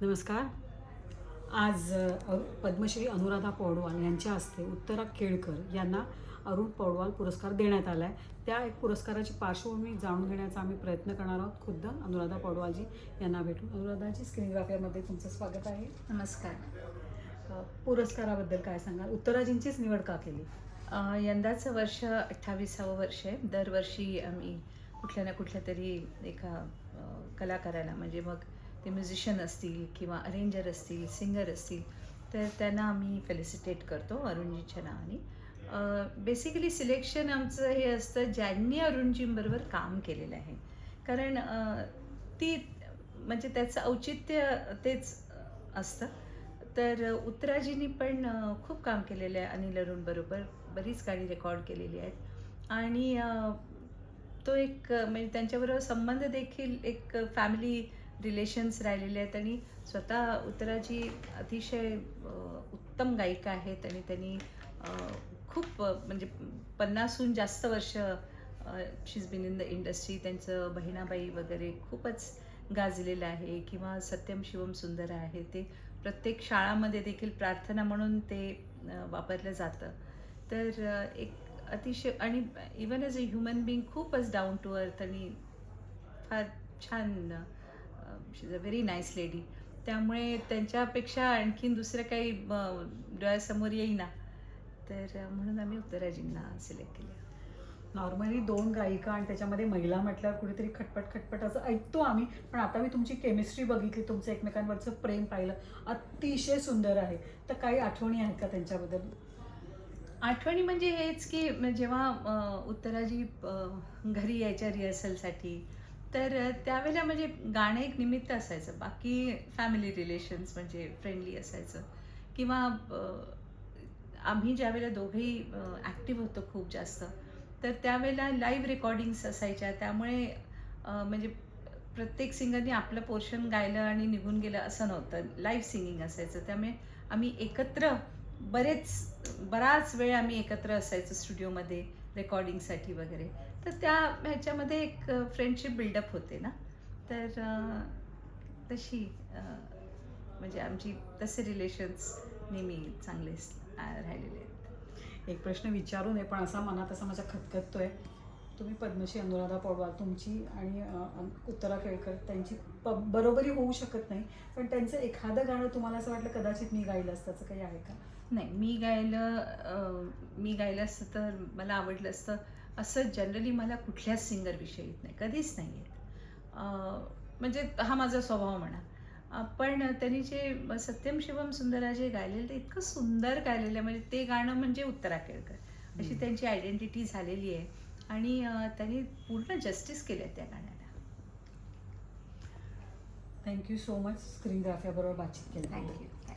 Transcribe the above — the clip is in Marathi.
नमस्कार. आज पद्मश्री अनुराधा पौडवाल यांच्या हस्ते उत्तरा केळकर यांना अरुण पौडवाल पुरस्कार देण्यात आला आहे त्या एक पुरस्काराची पार्श्वभूमी जाणून घेण्याचा आम्ही प्रयत्न करणार आहोत. खुद्द अनुराधा पौडवालजी यांना भेटून. अनुराधाजी स्क्रीनग्राफरमध्ये तुमचं स्वागत आहे. नमस्कार. पुरस्काराबद्दल काय सांगाल? उत्तराजींचीच निवड का केली? यंदाचं वर्ष अठ्ठावीसावं वर्ष आहे. दरवर्षी आम्ही कुठल्या ना कुठल्या तरी एका कलाकाराला म्हणजे मग ते म्युझिशियन असतील किंवा अरेंजर असतील सिंगर असतील तर त्यांना आम्ही फेलिसिटेट करतो अरुणजीच्या नावाने. बेसिकली सिलेक्शन आमचं हे असतं ज्यांनी अरुणजींबरोबर काम केलेलं आहे. कारण ती म्हणजे त्याचं औचित्य तेच असतं. तर उत्तराजींनी पण खूप काम केलेलं आहे अनिल अरुणबरोबर बरीच गाणी रेकॉर्ड केलेली आहेत. आणि तो एक म्हणजे त्यांच्याबरोबर संबंध देखील एक फॅमिली रिलेशन्स राहिलेले आहेत आणि स्वतः उत्तराजी अतिशय उत्तम गायिका आहेत आणि त्यांनी खूप म्हणजे पन्नासहून जास्त वर्ष she's been in the industry त्यांचं बहिणाबाई वगैरे खूपच गाजलेलं आहे किंवा सत्यम शिवम सुंदर आहे. ते प्रत्येक शाळामध्ये देखील प्रार्थना म्हणून ते वापरलं जातं. तर एक अतिशय आणि even as a human being खूपच डाऊन टू अर्थ आणि फार छान she is a very nice lady त्यामुळे त्यांच्यापेक्षा आणखीन दुसरं काही डोळ्यासमोर येईना. तर म्हणून आम्ही उत्तराजींना सिलेक्ट केलं नॉर्मली दोन गायिका आणि त्याच्यामध्ये महिला म्हटल्यावर कुठेतरी खटपट खटपट असं ऐकतो आम्ही. पण आता मी तुमची केमिस्ट्री बघितली तुमचं एकमेकांवरचं प्रेम पाहिलं. अतिशय सुंदर आहे. तर काही आठवणी आहेत का त्यांच्याबद्दल? आठवणी म्हणजे हेच की जेव्हा उत्तराजी घरी यायच्या रिहर्सलसाठी तर त्यावेळेला म्हणजे गाणं एक निमित्त असायचं. बाकी फॅमिली रिलेशन्स म्हणजे फ्रेंडली असायचं. किंवा आम्ही ज्यावेळेला दोघेही ॲक्टिव्ह होतो खूप जास्त तर त्यावेळेला लाईव्ह रेकॉर्डिंग्स असायच्या. त्यामुळे म्हणजे प्रत्येक सिंगरनी आपलं पोर्शन गायलं आणि निघून गेलं असं नव्हतं. लाईव्ह सिंगिंग असायचं. त्यामुळे आम्ही एकत्र बरेच बराच वेळ आम्ही एकत्र असायचो स्टुडिओमध्ये रेकॉर्डिंगसाठी वगैरे. तर त्या ह्याच्यामध्ये एक फ्रेंडशिप बिल्डअप होते ना. तर तशी म्हणजे आमची तसे रिलेशन्स नेहमी चांगले राहिलेले आहेत. एक प्रश्न विचारू नये पण असा मनात असा माझ्या खतखततोय. तुम्ही पद्मश्री अनुराधा पौडवाल तुमची आणि उत्तरा केळकर त्यांची प बरोबरी होऊ शकत नाही. पण त्यांचं एखादं गाणं तुम्हाला असं वाटलं कदाचित मी गायलं असतं. असं काही आहे का? नाही मी गायलं मी गायलं असतं तर मला आवडलं असतं. असं जनरली मला कुठल्याच सिंगरविषयी येत नाही. कधीच नाही येत. अं, म्हणजे हा माझा स्वभाव म्हणा. पण त्यांनी जे सत्यम शिवम सुंदरा जे गायलेलं ते इतकं सुंदर गायलेलं आहे. म्हणजे ते गाणं म्हणजे उत्तरा केळकर. अशी. त्यांची आयडेंटिटी झालेली आहे. आणि त्यांनी पूर्ण जस्टिस केलं त्या गाण्याला. Thank you so much screen ग्राफ्याबरोबर बातचीत केली. Thank you